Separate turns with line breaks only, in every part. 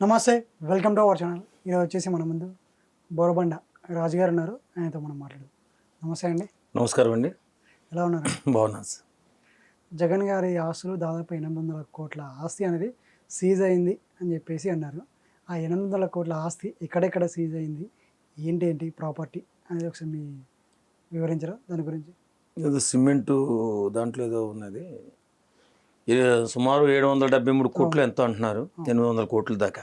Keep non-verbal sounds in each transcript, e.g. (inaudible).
నమస్తే welcome to our channel ఈరోజు వచ్చేసి మన ముందు బోరబండ రాజుగారు ఉన్నారు. ఆయనతో మనం మాట్లాడదాం. నమస్తే అండి.
నమస్కారం అండి.
ఎలా ఉన్నారు? (laughs)
బాగున్నాను సార్.
జగన్ గారి ఆస్తులు దాదాపు ఎనిమిది వందల కోట్ల ఆస్తి అనేది సీజ్ అయింది అని చెప్పేసి అన్నారు. ఆ ఎనిమిది వందల కోట్ల ఆస్తి ఎక్కడెక్కడ సీజ్ అయింది? ఏంటి ఏంటి ప్రాపర్టీ అనేది ఒకసారి మీ వివరించరా? దాని గురించి.
ఏదో సిమెంటు దాంట్లో ఏదో ఉన్నది. సుమారు ఏడు వందల డెబ్బై మూడు కోట్లు ఎంతో అంటున్నారు. ఎనిమిది వందల కోట్ల దాకా.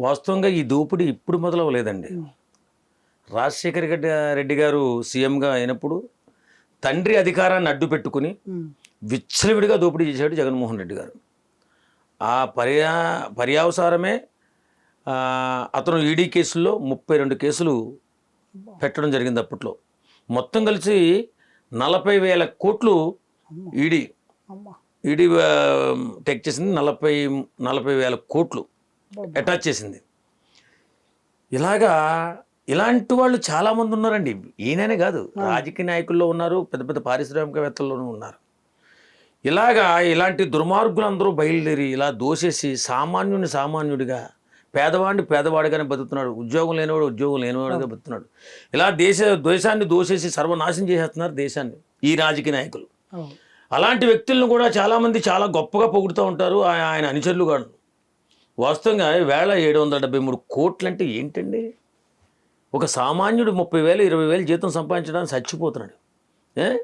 వాస్తవంగా ఈ దోపిడీ ఇప్పుడు మొదలవ్వలేదండి. రాజశేఖర రెడ్డి గారు సీఎంగా అయినప్పుడు తండ్రి అధికారాన్ని అడ్డు పెట్టుకుని. విచ్చలవిడిగా దోపిడీ చేశాడు జగన్మోహన్ రెడ్డి గారు. ఆ పర్యా పర్యావసారమే అతను ఈడీ కేసుల్లో ముప్పై రెండు కేసులు పెట్టడం జరిగింది అప్పట్లో. మొత్తం కలిసి నలభై వేల కోట్లు ఈడీ ఈడీ టెక్ చేసింది నలభై నలభై వేల కోట్లు అటాచ్ చేసింది. ఇలాగా ఇలాంటి వాళ్ళు చాలామంది ఉన్నారండి. ఈయననే కాదు రాజకీయ నాయకుల్లో ఉన్నారు పెద్ద పెద్ద పారిశ్రామికవేత్తల్లోనూ ఉన్నారు. ఇలాగా ఇలాంటి దుర్మార్గులందరూ బయలుదేరి ఇలా దోసేసి సామాన్యుని సామాన్యుడిగా పేదవాడిని పేదవాడిగానే బతుకుతున్నాడు. ఉద్యోగం లేనివాడు ఉద్యోగం లేనివాడిగా బతుకుతున్నాడు. ఇలా దేశ దేశాన్ని దోసేసి సర్వనాశనం చేసేస్తున్నారు దేశాన్ని ఈ రాజకీయ నాయకులు. అలాంటి వ్యక్తులను కూడా చాలామంది చాలా గొప్పగా పొగుడుతూ ఉంటారు. ఆయన అనుచరులు కాను వాస్తవంగా వేళ ఏడు వందల డెబ్బై మూడు కోట్లు అంటే ఏంటండి? ఒక సామాన్యుడు ముప్పై వేలు ఇరవై వేలు జీతం సంపాదించడానికి చచ్చిపోతున్నాడు. ఏ?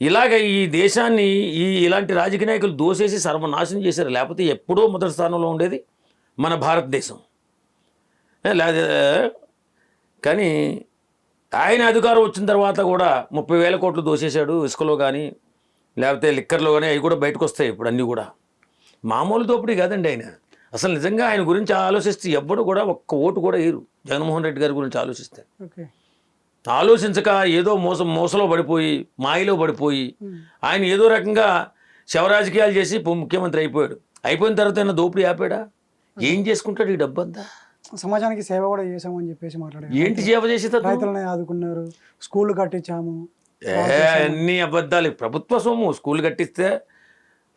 ఇలాగ ఈ దేశాన్ని ఈ ఇలాంటి రాజకీయ నాయకులు దోసేసి సర్వనాశనం చేశారు. లేకపోతే ఎప్పుడో మొదటి స్థానంలో ఉండేది మన భారతదేశం. లేదా కానీ ఆయన అధికారం వచ్చిన తర్వాత కూడా ముప్పై వేల కోట్లు దోసేశాడు. ఇసుకలో కానీ లేకపోతే లిక్కర్లో కానీ అవి కూడా బయటకు వస్తాయి ఇప్పుడు అన్నీ కూడా. మామూలు దోపిడీ కాదండి ఆయన. అసలు నిజంగా ఆయన గురించి ఆలోచిస్తే ఎవ్వడు కూడా ఒక్క ఓటు కూడా వేయరు. జగన్మోహన్ రెడ్డి గారి గురించి ఆలోచిస్తే. ఆలోచించక ఏదో మోసం మోసలో పడిపోయి మాయలో పడిపోయి. ఆయన ఏదో రకంగా శవరాజకీయాలు చేసి ముఖ్యమంత్రి అయిపోయాడు. అయిపోయిన తర్వాత ఆయన దోపిడీ ఆపాడా? ఏం చేసుకుంటాడు ఈ డబ్బంతా?
సమాజానికి సేవ కూడా చేసామని చెప్పేసి మాట్లాడారు.
ఏంటి సేవ చేసి?
రైతులను ఆదుకున్నారు స్కూళ్ళు కట్టించాము
ఏ అన్ని అబద్ధాలు. ప్రభుత్వ సొమ్ము స్కూల్ కట్టిస్తే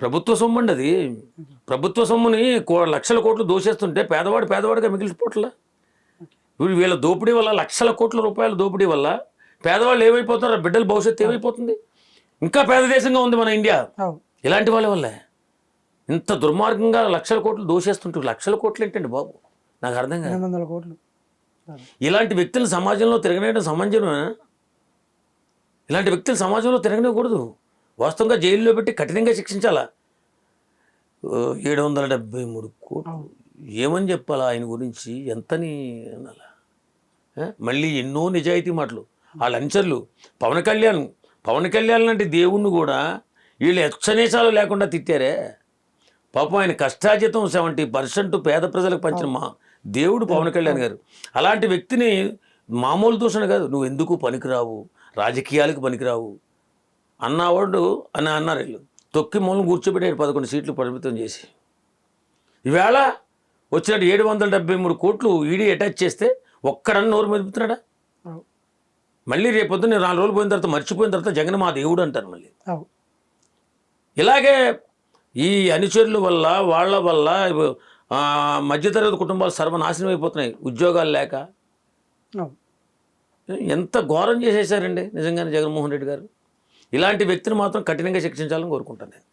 ప్రభుత్వ సొమ్ము అండి అది. ప్రభుత్వ సొమ్ముని కో- లక్షల కోట్లు దోసేస్తుంటే పేదవాడు పేదవాడిగా మిగిలిపోట్లా. ఇప్పుడు వీళ్ళ దోపిడీ వల్ల లక్షల కోట్ల రూపాయల దోపిడీ వల్ల పేదవాళ్ళు ఏమైపోతున్నారు బిడ్డల భవిష్యత్తు ఏమైపోతుంది? ఇంకా పేద దేశంగా ఉంది మన ఇండియా. ఇలాంటి వాళ్ళ వల్లే. ఇంత దుర్మార్గంగా లక్షల కోట్లు దోసేస్తుంటారు లక్షల కోట్లు ఏంటండి బాబు? నాకు అర్థం కాదు. ఇలాంటి వ్యక్తులు సమాజంలో తిరగనేయడం సమంజనమేనా? ఇలాంటి వ్యక్తులు సమాజంలో తిరగనివ్వకూడదు. వాస్తవంగా జైల్లో పెట్టి కఠినంగా శిక్షించాలా? ఏడు వందల డెబ్బై మూడు కోట్లు. ఏమని చెప్పాలా ఆయన గురించి? ఎంతని అనాలా? మళ్ళీ ఎన్నో నిజాయితీ మాటలు. వాళ్ళ అంచర్లు పవన్ కళ్యాణ్ పవన్ కళ్యాణ్ లాంటి దేవుణ్ణి కూడా వీళ్ళు ఎచ్చనేసాలు లేకుండా తిట్టారే. పాపం ఆయన కష్టాజితం సెవెంటీ పర్సెంట్ పేద ప్రజలకు పంచిన మా దేవుడు పవన్ కళ్యాణ్ గారు. అలాంటి వ్యక్తిని మామూలు దూషణ కాదు. నువ్వు ఎందుకు పనికిరావు? రాజకీయాలకు పనికిరావు. అన్నవాడు అని అన్నారు వీళ్ళు. తొక్కి మూలం కూర్చోబెట్టాడు పదకొండు సీట్లు పరిమితం చేసి. ఈవేళ వచ్చినట్టు ఏడు వందల డెబ్బై మూడు కోట్లు ఈడీ అటాచ్ చేస్తే ఒక్కడన్నా నోరు మెదుపుతున్నాడా? మళ్ళీ రేపొద్దు నేను నాలుగు రోజులు పోయిన తర్వాత మర్చిపోయిన తర్వాత జగన్ మా దేవుడు అంటారు మళ్ళీ. ఇలాగే ఈ అనుచరుల వల్ల వాళ్ళ వల్ల మధ్యతరగతి కుటుంబాలు సర్వనాశనం అయిపోతున్నాయి. ఉద్యోగాలు లేక. ఎంత ఘోరం చేసేసారండి నిజంగానే జగన్మోహన్ రెడ్డి గారు. ఇలాంటి వ్యక్తిని మాత్రం కఠినంగా శిక్షించాలని కోరుకుంటాను నేను.